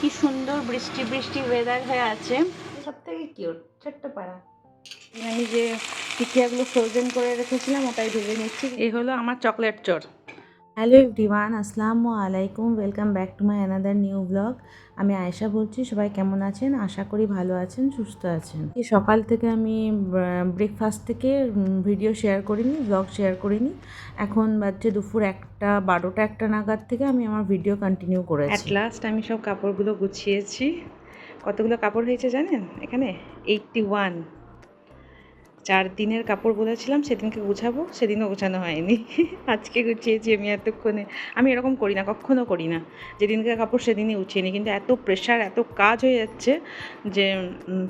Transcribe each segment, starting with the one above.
কি সুন্দর বৃষ্টি বৃষ্টি ওয়েদার হয়ে আছে। সব থেকে কিউট ছোট্ট পাড়া। আমি যে টিকিয়াগুলো ফ্রোজেন করে রেখেছিলাম ওটাই ভেজে নিচ্ছি। এই হলো আমার চকলেট চোর হ্যালো এভরিওয়ান, আসসালামু আলাইকুম। Welcome back to my another new vlog আমি আয়েশা বলছি, সবাই কেমন আছেন? আশা করি ভালো আছেন, সুস্থ আছেন। এই সকাল থেকে আমি ব্রেকফাস্ট থেকে ভিডিও শেয়ার করিনি ব্লগ শেয়ার করিনি। এখন বাজছে দুপুর একটা, বারোটা একটা নাগাদ থেকে আমি আমার ভিডিও কন্টিনিউ অ্যাট করেছি লাস্ট আমি সব কাপড়গুলো গুছিয়েছি। কতগুলো কাপড় হয়েছে জানেন? এখানে এইটটি ওয়ান চার দিনের কাপড় বলেছিলাম সেদিনকে গুছাবো, সেদিনও গোছানো হয়নি। আজকে গুছিয়েছি আমি এতক্ষণে। আমি এরকম করি না, কখনো করি না। যেদিনকে কাপড় সেদিনই উঠিয়ে নিই কিন্তু এত প্রেশার এত কাজ হয়ে যাচ্ছে যে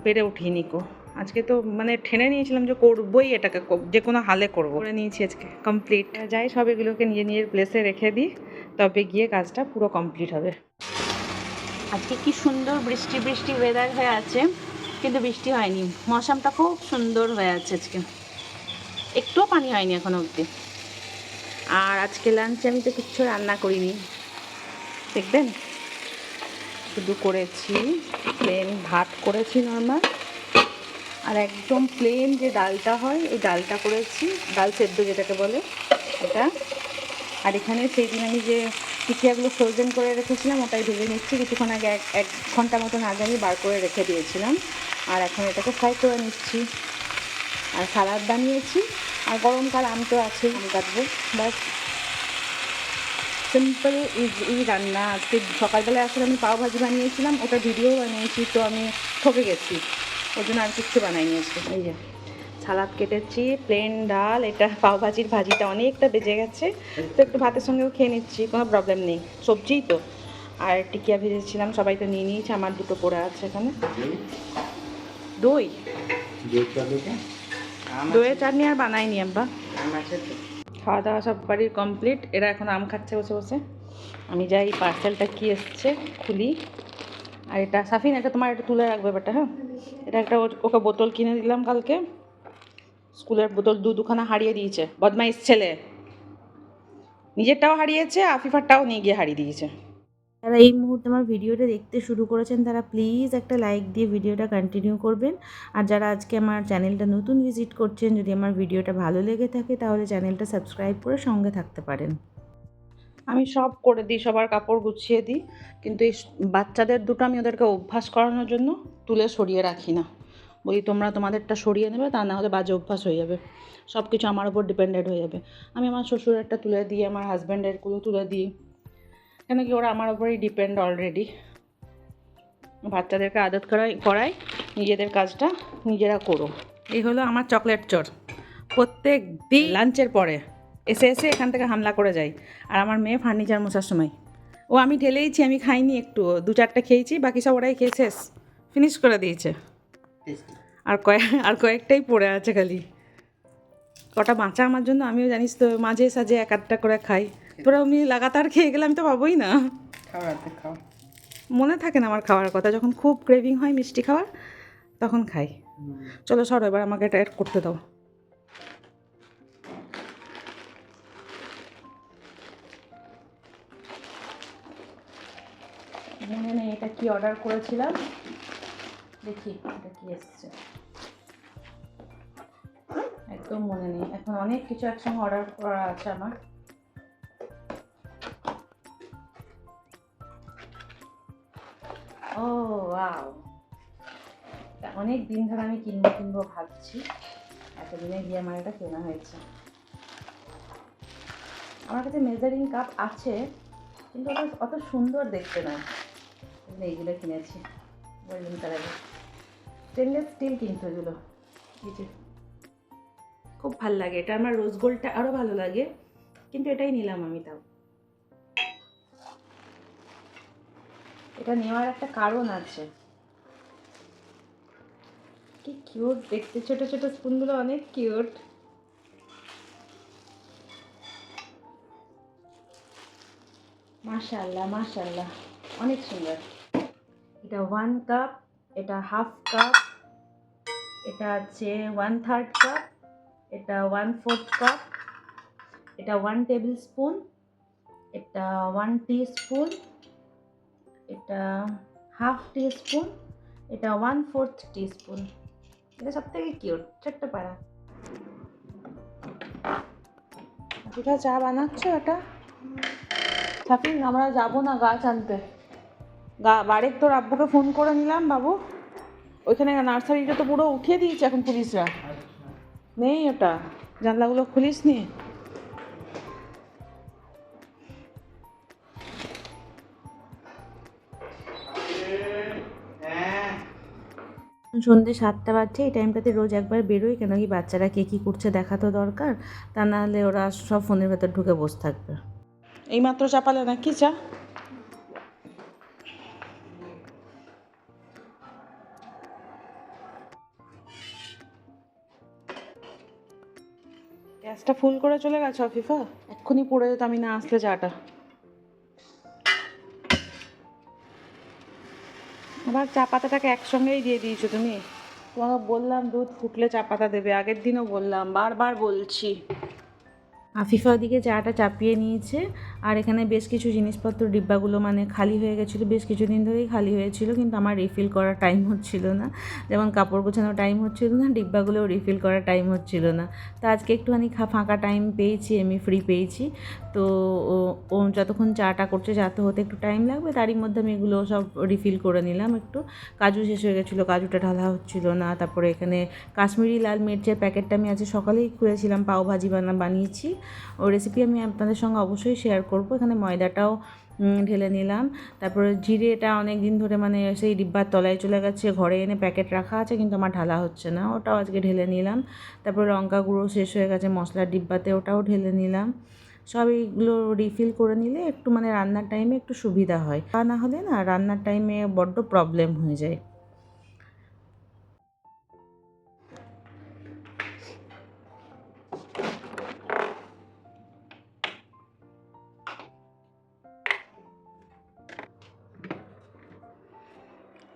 পেরে উঠিয়ে কো। আজকে তো মানে ঠেনে নিয়েছিলাম যে করবোই এটাকে যে কোনো হালে করব। করে নিয়েছি আজকে কমপ্লিট যাই, সব এগুলোকে নিয়ে নিজের প্লেসে রেখে দিই। তবে গিয়ে কাজটা পুরো কমপ্লিট হবে। আজকে কি সুন্দর বৃষ্টি বৃষ্টি ওয়েদার হয়ে আছে। কিন্তু বৃষ্টি হয়নি। মৌসামটা খুব সুন্দর হয়ে আছে আজকে। একটুও পানি হয়নি এখন অবধি। আর আজকে লাঞ্চে আমি তো কিচ্ছু রান্না করিনি। দেখবেন? শুধু করেছি প্লেন ভাত করেছি নর্মাল আর একদম প্লেন যে ডালটা হয় এই ডালটা করেছি। ডাল সেদ্ধ যেটাকে বলে এটা আর এখানে সেই দিন আমি যে টিকিয়াগুলো ফ্রোজেন করে রেখেছিলাম, ওটাই ভেজে নিচ্ছি। কিছুক্ষণ আগে এক এক ঘণ্টা মতন আগে আমি বার করে রেখে দিয়েছিলাম। আর এখন এটাকে ফ্রাই করে নিচ্ছি। আর সালাদ বানিয়েছি। আর গরমকাল আম তো আছেই। আম কাটবো। বাস সিম্পল ইজ এই রান্না। আজকে সকালবেলা আসলে আমি পাও ভাজি বানিয়েছিলাম। ওটা ভিডিও বানিয়েছি তো আমি ঠকে গেছি। ওই জন্য আর কিচ্ছু বানাইনি আজকে। এই যে। সালাদ কেটেছি প্লেন ডাল এটা পাও ভাজির ভাজিটা অনেকটা বেজে গেছে। তো একটু ভাতের সঙ্গেও খেয়ে নিচ্ছি কোনো প্রবলেম নেই। সবজিই তো। আর টিকিয়া ভেজেছিলাম সবাই তো নিয়ে নিয়েছে আমার দুটো পড়ে আছে এখানে। দই। দইয়ের চাটনি আর বানাইনি আব্বা। খাওয়া দাওয়া সব বাড়ির কমপ্লিট এরা এখন আম খাচ্ছে বসে বসে। আমি যাই পার্সেলটা কি এসছে খুলি। আর এটা সাফিন এটা তোমার এটা তুলে রাখবে বেটা হ্যাঁ? এটা একটা ও- ওকে বোতল কিনে দিলাম কালকে। স্কুলের বোতল দু দুখানা হারিয়ে দিয়েছে। বদমাইশ ছেলে। নিজেরটাও হারিয়েছে আফিফারটাও নিয়ে গিয়ে হারিয়ে দিয়েছে। যারা এই মুহূর্তে আমার ভিডিওটা দেখতে শুরু করেছেন, তারা প্লিজ একটা লাইক দিয়ে ভিডিওটা কন্টিনিউ করবেন। আর যারা আজকে আমার চ্যানেলটা নতুন ভিজিট করছেন, যদি আমার ভিডিওটা ভালো লেগে থাকে, তাহলে চ্যানেলটা সাবস্ক্রাইব করে সঙ্গে থাকতে পারেন। আমি সব করে দিই, সবার কাপড় গুছিয়ে দিই, কিন্তু এই বাচ্চাদের দুটো আমি ওদেরকে অভ্যাস করানোর জন্য তুলে সরিয়ে রাখি না। বলি, তোমরা তোমাদেরটা সরিয়ে নেবে, তা না হলে বাজে অভ্যাস হয়ে যাবে। সব কিছু আমার উপর ডিপেন্ডেন্ট হয়ে যাবে। আমি আমার শ্বশুরেরটা তুলে দিই, আমার হাজব্যান্ডেরগুলো তুলে দিই। কেন কি ওরা আমার উপরেই ডিপেন্ড অলরেডি বাচ্চাদেরকে আদত করাই করাই নিজেদের কাজটা নিজেরা করো এই হলো আমার চকলেট চোর প্রত্যেক দিন লাঞ্চের পরে এসে এসে এখান থেকে হামলা করে যায়। আর আমার মেয়ে ফার্নিচার মশার সময়। ও আমি ঢেলেইছি আমি খাইনি একটু। দু চারটে খেয়েছি বাকি সব ওরাই খেয়ে শেষ। ফিনিশ করে দিয়েছে। আর কয়েক আর কয়েকটাই পড়ে আছে খালি। কটা বাঁচা আমার জন্য আমিও জানিস তো মাঝে সাঝে এক আধটা করে খাই। তোরা আমি লাগাতার খেয়ে গেলে আমি তো পাবোই না। খাওয়াতে খাও। মনে থাকে না আমার খাওয়ার কথা যখন খুব ক্রেভিং হয় মিষ্টি খাওয়ার তখন খাই। চলো সরো এবার আমাকে এটা অ্যাড করতে দাও। মনে নেই এটা কি অর্ডার করেছিলাম। দেখি এটা কি এসছে। একদম মনে নেই। এখন অনেক কিছু একসঙ্গে অর্ডার করা আছে আমার। ও অনেক দিন ধরে আমি কিনবো কিনবো ভাবছি। এতদিনে গিয়ে আমার এটা কেনা হয়েছে। আমার কাছে মেজারিং কাপ আছে, কিন্তু ওটা অত সুন্দর দেখতে নয়। এইগুলো কিনেছি গোল্ডেন কালারের স্টেনলেস স্টিল কিন্তু এগুলো। খুব ভালো লাগে। এটা আমার রোজ গোল্ডটা আরও ভালো লাগে। কিন্তু এটাই নিলাম আমি তাও। এটা নেওয়ার একটা কারণ আছে। কি কিউট দেখতে, ছোট ছোট স্পুনগুলো অনেক কিউট মাশাল্লাহ মাশাল্লাহ অনেক সুন্দর। এটা ওয়ান কাপ এটা হাফ কাপ এটা আছে ওয়ান থার্ড কাপ এটা ওয়ান ফোর্থ কাপ এটা ওয়ান টেবিল স্পুন এটা ওয়ান টি স্পুন এটা হাফ টিস্পুন এটা ওয়ান ফোর্থ টিস্পুন। এটা সব থেকে কিউট ছোট্ট পাড়া। কোথা চা বানাচ্ছ এটা? সাফিন আমরা যাব না গাছ আনতে। গা বাড়ির তোর আব্বুকে ফোন করে নিলাম বাবু। ওইখানে নার্সারিটা তো পুরো উঠিয়ে দিয়েছে এখন পুলিশরা। নেই ওটা জানলাগুলো খুলিস নি সন্ধ্যে সাতটা বাজছে, এই টাইমটাতে রোজ একবার বেরোই, কেন কি বাচ্চারা কে কী করছে দেখা তো দরকার, তা নাহলে ওরা সব ফোনের ভেতর ঢুকে বসে থাকবে। এইমাত্র চাপালে না, কি চা? গ্যাসটা ফুল করে চলে গেছে অফিফা এক্ষুনি পড়ে যেত, আমি না আসলে চাটা। আবার চা পাতাটাকে একসঙ্গেই দিয়ে দিয়েছ তুমি? তোমাকে বললাম, দুধ ফুটলে চা পাতা দেবে। আগের দিনও বললাম, বারবার বলছি। আফিফা ওদিকে চাটা চাপিয়ে নিয়েছে। আর এখানে বেশ কিছু জিনিসপত্র, ডিব্বাগুলো মানে খালি হয়ে গেছিল, বেশ কিছুদিন ধরেই খালি হয়েছিল, কিন্তু আমার রিফিল করার টাইম হচ্ছিল না। যেমন কাপড় গোছানোর টাইম হচ্ছিল না, ডিব্বাগুলোও রিফিল করার টাইম হচ্ছিল না। তো আজকে একটুখানি ফাঁকা টাইম পেয়েছি, আমি ফ্রি পেয়েছি। তো ও- যতক্ষণ চাটা করছে যাতে হতে একটু টাইম লাগবে, তারই মধ্যে আমি এগুলো সব রিফিল করে নিলাম একটু। কাজু শেষ হয়ে গেছিল, কাজুটা ঢালা হচ্ছিল না। তারপরে এখানে কাশ্মীরি লাল মির্চের প্যাকেটটা আমি আজকে সকালেই খুলেছিলাম পাও ভাজি বানা, বানিয়েছি। ও রেসিপি আমি আপনাদের সঙ্গে অবশ্যই শেয়ার করব। এখানে ময়দাটাও ঢেলে নিলাম। তারপরে জিরেটা অনেক দিন ধরে মানে সেই ডিব্বার তলায় চলে গেছে, ঘরে এনে প্যাকেট রাখা আছে, কিন্তু আমার ঢালা হচ্ছে না। ওটাও আজকে ঢেলে নিলাম। তারপরে লঙ্কা গুঁড়ো শেষ হয়ে গেছে, মশলার ডিব্বাতে ওটাও ঢেলে নিলাম। সব এইগুলো রিফিল করে নিলে একটু মানে রান্নার টাইমে একটু সুবিধা হয়। তা না হলে না রান্নার টাইমে বড্ড প্রবলেম হয়ে যায়।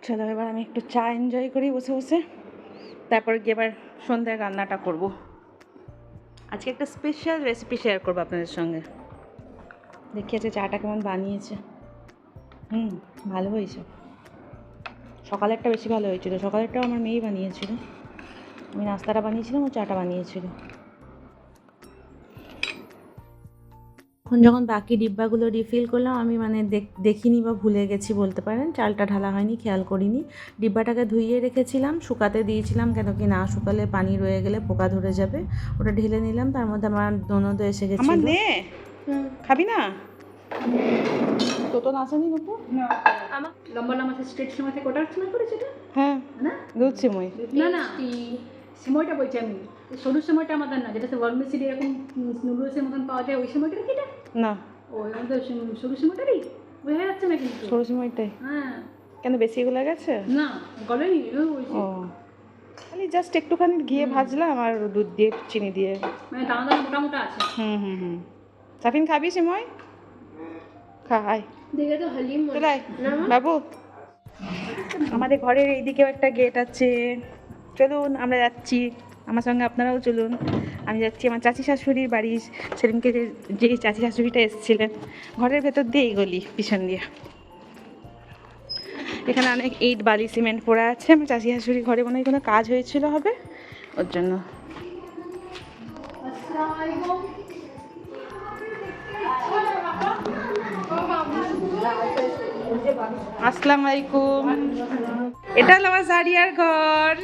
চলো, এবার আমি একটু চা এনজয় করি বসে বসে। তারপরে গিয়ে এবার সন্ধ্যায় রান্নাটা করব। আজকে একটা স্পেশাল রেসিপি শেয়ার করব আপনাদের সঙ্গে। দেখি আজকে চাটা কেমন বানিয়েছে। হুম, ভালো হয়েছে। সকালেরটা বেশি ভালো হয়েছিল। সকালেরটাও আমার মেয়েই বানিয়েছিল। আমি নাস্তাটা বানিয়েছিলাম, ও চাটা বানিয়েছিল। এখন যখন বাকি ডিব্বাগুলো রিফিল করলাম আমি মানে দেখ- দেখিনি বা ভুলে গেছি বলতে পারেন। চালটা ঢালা হয়নি খেয়াল করিনি। ডিব্বাটাকে ধুইয়ে রেখেছিলাম শুকাতে দিয়েছিলাম কেন কি না শুকালে পানি রয়ে গেলে পোকা ধরে যাবে। ওটা ঢেলে নিলাম তার মধ্যে আমার ননদ এসে গেছে খাবি না? তোতন আসেনি না আমার লম্বা লম্বা স্ট্রেট সময় থেকে ওটার করেছে হ্যাঁ। না? দুধ সিমই না। না সময়টা বলছি আমি। সরু সময়টা আমাদের না যেটা ওয়ার্মিসিড এরকম নুডলসের মতন পাওয়া যায় ওই সময়টা কি এটা? না। ও আমাদের সরু সময়টারই? বোঝা যাচ্ছে না কিন্তু। সরু সিমইটাই হ্যাঁ। কেন বেশি এগুলো গেছে? না গলেনি ও ওই খালি জাস্ট একটুখানি ঘিয়ে ভাজলাম আর দুধ দিয়ে চিনি দিয়ে। মানে দানা দানা মোটা মোটা আছে। হুম হুম হুম। সাফিন খাবি সিময়? খা আয়। দেখে তো হালিম বাবু আমাদের ঘরের এইদিকেও একটা গেট আছে। চলুন, আমরা যাচ্ছি। আমার সঙ্গে আপনারাও চলুন। আমি যাচ্ছি আমার চাচি শাশুড়ির বাড়ি। সেদিনকে যে চাচি শাশুড়িটা এসেছিলেন, ঘরের ভেতর দিয়ে গলি পিছন দিয়ে। এখানে অনেক ইট, বালি, সিমেন্ট পড়ে আছে। আমার চাচি শাশুড়ি ঘরে মনে হয় কোনো কাজ হয়েছিল হবে? ওর জন্য। আসসালামু আলাইকুম। এটা হলো আমার জারিয়ার ঘর।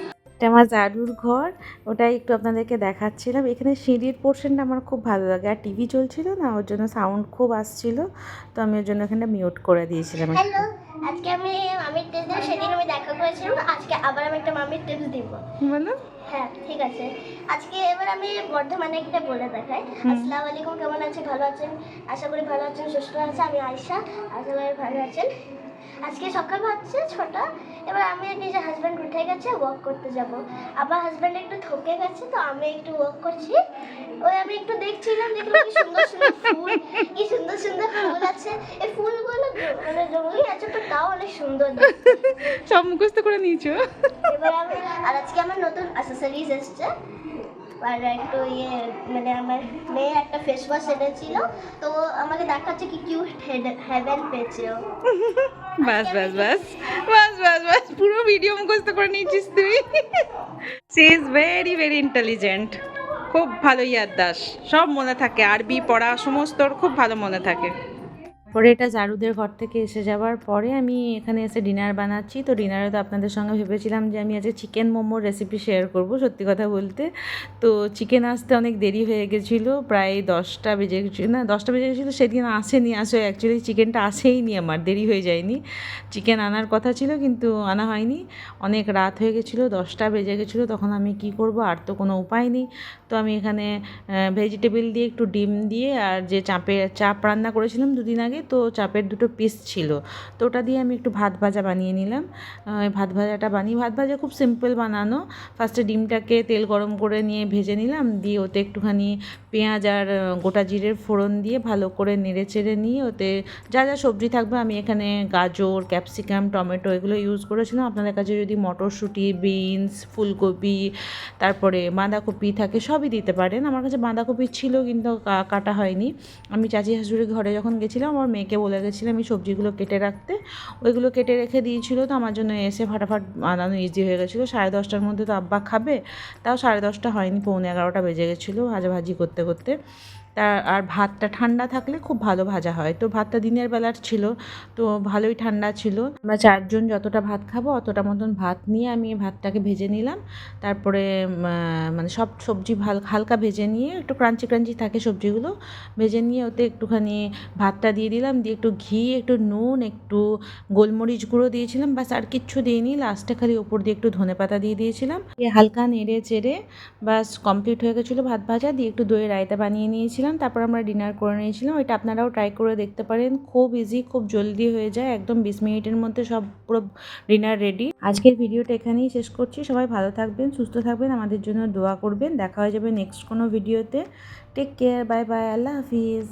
এটা আমার জাদুর ঘর ওটাই একটু আপনাদেরকে দেখাচ্ছিলাম। এখানে সিঁড়ির পোর্শনটা আমার খুব ভালো লাগে। আর টিভি চলছিল না ওর জন্য সাউন্ড খুব আসছিল তো আমি ওর জন্য এখানে মিউট করে দিয়েছিলাম। আজকে আমি মামির টিপস দেবো সেদিন আমি দেখা করেছিলাম আজকে আবার আমি একটা মামির টিপস দিব। বলো। হ্যাঁ ঠিক আছে। আজকে এবার আমি বর্ধমানে একটা বলে দেখাই। আসসালামু আলাইকুম কেমন আছেন? ভালো আছেন? আশা করি ভালো আছেন সুস্থ আছে আমি আয়শা আশা করি ভালো আছেন। আজকে সকাল হচ্ছে ছটা এবার আমি আর নিজের হাজব্যান্ড উঠে গেছে ওয়াক করতে যাব। আবার হাজব্যান্ড একটু থকে গেছে তো আমি একটু ওয়াক করছি। ওই আমি একটু দেখছিলাম দেখলাম কি সুন্দর সুন্দর ফুল কি সুন্দর সুন্দর ফুল আছে। এই ফুলগুলো মানে জঙ্গলি আছে তো তাও অনেক সুন্দর সব মুখস্থ করে নিয়েছো। এবার আমি আর আজকে আমার নতুন অ্যাসেসরিজ এসছে। আর একটু ইয়ে মানে আমার মেয়ে একটা ফেস ওয়াশ এনেছিল, তো আমাকে দেখাচ্ছে কি কিউট হেভেন পেয়েছে। বাস বাস বাস বাস বাস বাস, পুরো ভিডিও মুখস্থ করে নিয়েছিস তুই। She is very very intelligent খুব ভালো ইয়াদদাস সব মনে থাকে। আরবি, পড়া, সমস্ত খুব ভালো মনে থাকে। পরে এটা জারুদের ঘর থেকে এসে যাওয়ার পরে আমি এখানে এসে ডিনার বানাচ্ছি। তো ডিনারে তো আপনাদের সঙ্গে ভেবেছিলাম যে আমি আজকে চিকেন মোমোর রেসিপি শেয়ার করব, সত্যি কথা বলতে। তো চিকেন আসতে অনেক দেরি হয়ে গেছিল, প্রায় দশটা বেজে গেছিল না, দশটা বেজে গেছিল, সেদিন আসেনি আসে অ্যাকচুয়ালি চিকেনটা আসেইনি আমার, দেরি হয়ে যায়নি। চিকেন আনার কথা ছিল কিন্তু আনা হয়নি। অনেক রাত হয়ে গেছিল, দশটা বেজে গেছিল, তখন আমি কি করব, আর তো কোনো উপায় নেই। তো আমি এখানে ভেজিটেবিল দিয়ে একটু ডিম দিয়ে আর যে চাপের চাপ রান্না করেছিলাম দুদিন আগে তো চাপের দুটো পিস ছিল। তো ওটা দিয়ে আমি একটু ভাত ভাজা বানিয়ে নিলাম। ভাত ভাজাটা বানিয়ে, ভাত ভাজা খুব সিম্পল বানানো। ফার্স্টে ডিমটাকে তেল গরম করে নিয়ে ভেজে নিলাম, দিয়ে ওতে একটুখানি পেঁয়াজ আর গোটা জিরের ফোড়ন দিয়ে ভালো করে নেড়ে চেড়ে নিয়ে ওতে যা যা সবজি থাকবে আমি এখানে গাজর ক্যাপসিকাম টমেটো এগুলো ইউজ করেছিলাম। আপনাদের কাছে যদি মটরশুঁটি বিনস ফুলকপি, তারপরে বাঁধাকপি থাকে সবই দিতে পারেন। আমার কাছে বাঁধাকপি ছিল কিন্তু কাটা হয়নি। আমি চাচি শাশুড়ির ঘরে যখন গেছিলাম, আমার মেয়েকে বলে গেছিলাম আমি সবজিগুলো কেটে রাখতে। ওইগুলো কেটে রেখে দিয়েছিল তো আমার জন্য এসে ফাটাফাট বানানো ইজি হয়ে গেছিল। সাড়ে দশটার মধ্যে তো আব্বা খাবে, তাও সাড়ে দশটা হয়নি, পৌনে এগারোটা বেজে গেছিল ভাজাভাজি করতে করতে। তা আর ভাতটা ঠান্ডা থাকলে খুব ভালো ভাজা হয়। তো ভাতটা দিনের বেলার ছিল, তো ভালোই ঠান্ডা ছিল। আমরা চারজন যতটা ভাত খাব অতটা মতন ভাত নিয়ে আমি ভাতটাকে ভেজে নিলাম। তারপরে মানে সব সবজি ভালো, হালকা ভেজে নিয়ে একটু ক্রাঞ্চি ক্রাঞ্চি থাকে সবজিগুলো, ভেজে নিয়ে ওতে একটুখানি ভাতটা দিয়ে দিলাম। দিয়ে একটু ঘি, একটু নুন, একটু গোলমরিচ গুঁড়ো দিয়েছিলাম। বাস আর কিচ্ছু দিইনি। লাস্টে খালি ওপর দিয়ে একটু ধনে পাতা দিয়ে দিয়েছিলাম। দিয়ে হালকা নেড়ে চেড়ে বাস কমপ্লিট হয়ে গেছিল ভাত ভাজা। দিয়ে একটু দই, রায়তা বানিয়ে নিয়েছিলাম তারপর আমরা ডিনার করে নিয়েছিলাম। ওইটা আপনারাও ট্রাই করে দেখতে পারেন। খুব ইজি খুব জলদি হয়ে যায়। একদম বিশ মিনিটের মধ্যে সব পুরো ডিনার রেডি আজকের ভিডিওটা এখানেই শেষ করছি। সবাই ভালো থাকবেন, সুস্থ থাকবেন, আমাদের জন্য দোয়া করবেন। দেখা হয়ে যাবে নেক্সট কোনো ভিডিওতে টেক কেয়ার বাই বাই আল্লাহ হাফিজ।